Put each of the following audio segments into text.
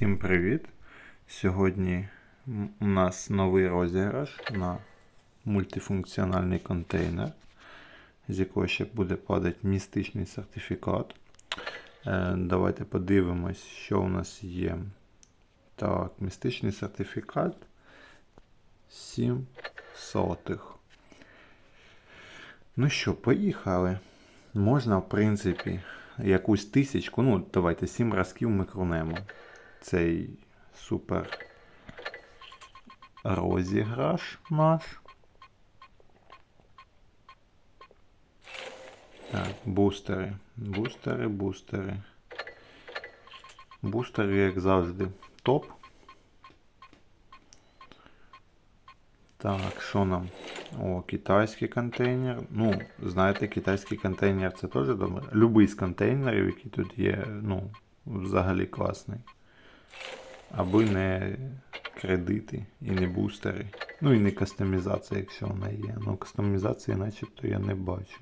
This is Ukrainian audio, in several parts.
Всім привіт! Сьогодні у нас новий розіграш на мультифункціональний контейнер, з якого ще буде падати містичний сертифікат. Е, Давайте подивимось, що у нас є. Так, містичний сертифікат 7 сотих. Ну що, поїхали. Можна, в принципі, якусь тисячку, ну, давайте 7 разків ми. Цей супер розіграш наш. Так, бустери. Бустери, бустери. Бустери, як завжди, топ. Так, що нам? О, китайський контейнер. Ну, знаєте, китайський контейнер це теж добре. Любий з контейнерів, які тут є, ну, взагалі класний. Аби не кредити і не бустери. Ну і не кастомізація, якщо вона є. Ну, кастомізації начебто я не бачу.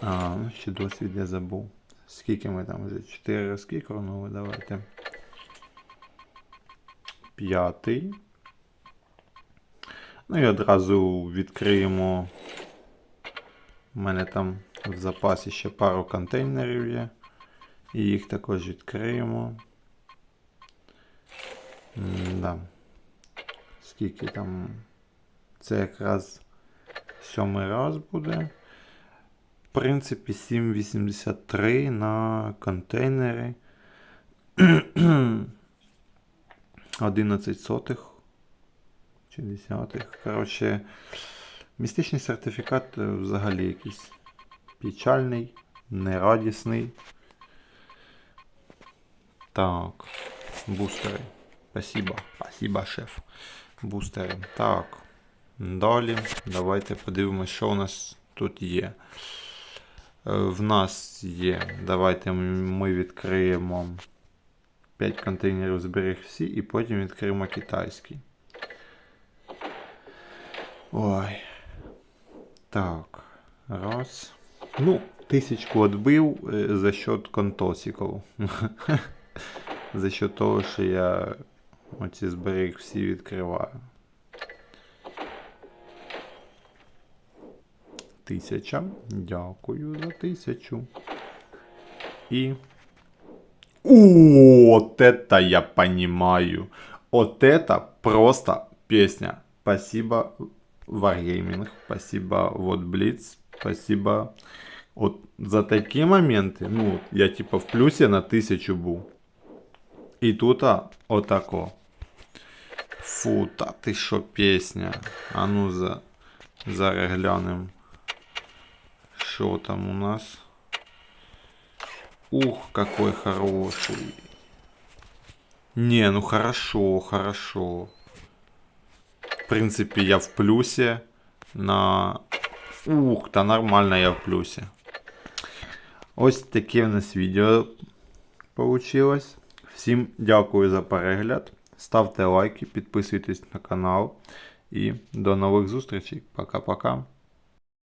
А, ну ще досвід я забув. Скільки ми там вже? 4 разки кронули, давайте. П'ятий. Ну і одразу відкриємо. У мене там в запасі ще пару контейнерів є. І їх також відкриємо. М-да. Скільки там. Це якраз сьомий раз буде. В принципі, 7,83 на контейнери. 11 сотих. Чи десятих. Коротше, містичний сертифікат е, взагалі якийсь печальний, нерадісний. Так, бустери. Спасибо. Спасибо, шеф. Бустери. Так. Далі. Давайте подивимося, що у нас тут є. Е, В нас є. Давайте ми відкриємо 5 контейнерів зберіг всі і потім відкриємо китайський. Ой. Так. Раз. Ну, тисячку відбив е, за счет контосиків. за счет того, що я оці зберіг всі відкриваю. Тисяча. Дякую за тисячу. І. О, это я понимаю. Вот это просто песня. Спасибо, Wargaming. Спасибо, вот Blitz. Спасибо. Вот за такі моменти, ну, я типа в плюсі на тисячу був. І тут а, отако. Фу, та ти що пісня. А ну за, зараз глянем. Що там у нас? Ух, какой хороший. Не, ну хорошо, хорошо. В принципе, я в плюсе на... Ух, та нормально я в плюсі. Ось таке в нас відео получилось. Всім дякую за перегляд. Ставте лайки, підписуйтесь на канал. І до нових зустрічей. Пока-пока.